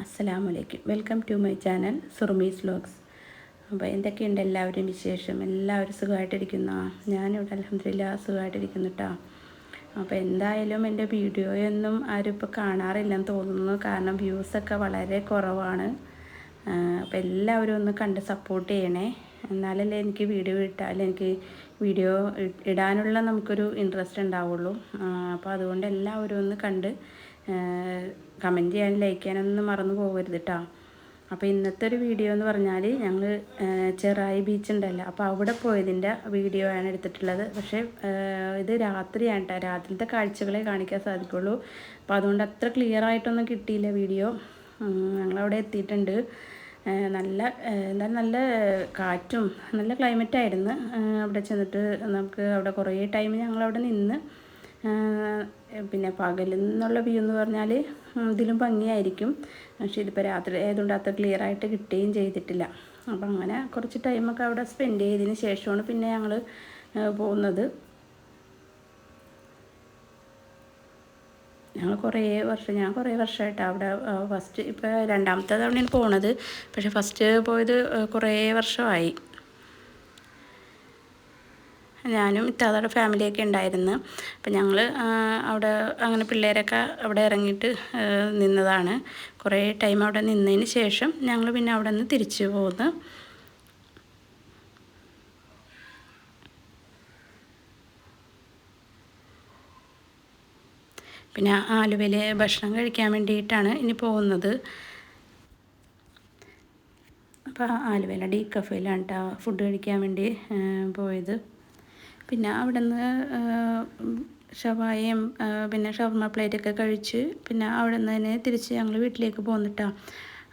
അസ്സലാമലൈക്കും. Welcome to my channel Surumi's vlogs. അപ്പോൾ എന്തൊക്കെയുണ്ട് എല്ലാവരും വിശേഷം? എല്ലാവരും സുഖമായിട്ടിരിക്കുന്ന? ഞാനിവിടെ അലഹമില്ല സുഖമായിട്ടിരിക്കുന്നു കേട്ടോ അപ്പോൾ എന്തായാലും എന്റെ വീഡിയോയൊന്നും ആരും ഇപ്പോൾ കാണാറില്ലെന്ന് തോന്നുന്നു. കാരണം വ്യൂസൊക്കെ വളരെ കുറവാണ്. അപ്പോൾ എല്ലാവരും ഒന്ന് കണ്ട് സപ്പോർട്ട് ചെയ്യണേ. എന്നാലല്ലേ എനിക്ക് വീഡിയോ ഇട്ടാൽ എനിക്ക് വീഡിയോ ഇടാനുള്ള നമുക്കൊരു ഇൻട്രസ്റ്റ് ഉണ്ടാവുള്ളൂ. അപ്പോൾ അതുകൊണ്ട് എല്ലാവരും ഒന്ന് കണ്ട് കമന്റ് ചെയ്യാനും ലൈക്ക് ചെയ്യാനൊന്നും മറന്നു പോകരുത് കേട്ടോ അപ്പോൾ ഇന്നത്തെ ഒരു വീഡിയോ എന്ന് പറഞ്ഞാൽ ഞങ്ങൾ ചെറായി ബീച്ച് ഉണ്ടല്ലോ. അപ്പോൾ അവിടെ പോയതിന്റെ വീഡിയോ ആണ് എടുത്തിട്ടുള്ളത്. പക്ഷേ ഇത് രാത്രിയാണ് കേട്ടോ രാത്രിത്തെ കാഴ്ചകളെ കാണിക്കാൻ സാധിക്കുള്ളൂ. അപ്പോൾ അതുകൊണ്ട് അത്ര ക്ലിയർ ആയിട്ടൊന്നും കിട്ടിയില്ല വീഡിയോ ഞങ്ങളവിടെ എത്തിയിട്ടുണ്ട്. നല്ല എന്തായാലും നല്ല കാറ്റും നല്ല ക്ലൈമറ്റായിരുന്നു അവിടെ ചെന്നിട്ട് നമുക്ക് അവിടെ കുറേ ടൈം ഞങ്ങളവിടെ നിന്ന് പിന്നെ പകലിൽ നിന്നുള്ള വ്യൂ എന്ന് പറഞ്ഞാൽ ഇതിലും ഭംഗിയായിരിക്കും. പക്ഷേ ഇതിപ്പോൾ രാത്രി ആയതുകൊണ്ട് അത്ര ക്ലിയർ ആയിട്ട് കിട്ടുകയും ചെയ്തിട്ടില്ല. അപ്പം അങ്ങനെ കുറച്ച് ടൈമൊക്കെ അവിടെ സ്പെൻഡ് ചെയ്തതിന് ശേഷമാണ് പിന്നെ ഞങ്ങൾ പോകുന്നത് ഞങ്ങൾ കുറേ വർഷം ഞാൻ കുറേ വർഷമായിട്ട് അവിടെ ഫസ്റ്റ് ഇപ്പോൾ രണ്ടാമത്തെ തവണയാണ് പോണത്. പക്ഷേ ഫസ്റ്റ് പോയത് കുറേ വർഷമായി. ഞാനും ഇത്താതയുടെ ഫാമിലിയൊക്കെ ഉണ്ടായിരുന്നു. അപ്പം ഞങ്ങൾ അവിടെ അങ്ങനെ പിള്ളേരൊക്കെ അവിടെ ഇറങ്ങിയിട്ട് നിന്നതാണ്. കുറേ ടൈം അവിടെ നിന്നതിന് ശേഷം ഞങ്ങൾ പിന്നെ അവിടെ നിന്ന് തിരിച്ചു പോകുന്നു പിന്നെ ആലുവയിൽ ഭക്ഷണം കഴിക്കാൻ വേണ്ടിയിട്ടാണ് ഇനി പോകുന്നത്. അപ്പോൾ ആലുവയിലെ ഡീ കഫേയിലാണ് കേട്ടോ ഫുഡ് കഴിക്കാൻ വേണ്ടി പോയത്. പിന്നെ അവിടെ നിന്ന് ഷവായയും പിന്നെ ഷവർമ പ്ലേറ്റൊക്കെ കഴിച്ച് പിന്നെ അവിടെ നിന്ന് തന്നെ തിരിച്ച് ഞങ്ങൾ വീട്ടിലേക്ക് പോന്നിട്ടാണ്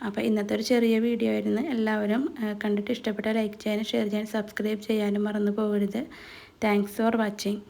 അപ്പോൾ ഇന്നത്തെ ഒരു ചെറിയ വീഡിയോ ആയിരുന്നു. എല്ലാവരും കണ്ടിട്ട് ഇഷ്ടപ്പെട്ട ലൈക്ക് ചെയ്യാനും ഷെയർ ചെയ്യാനും സബ്സ്ക്രൈബ് ചെയ്യാനും മറന്നു പോകരുത്. Thanks for watching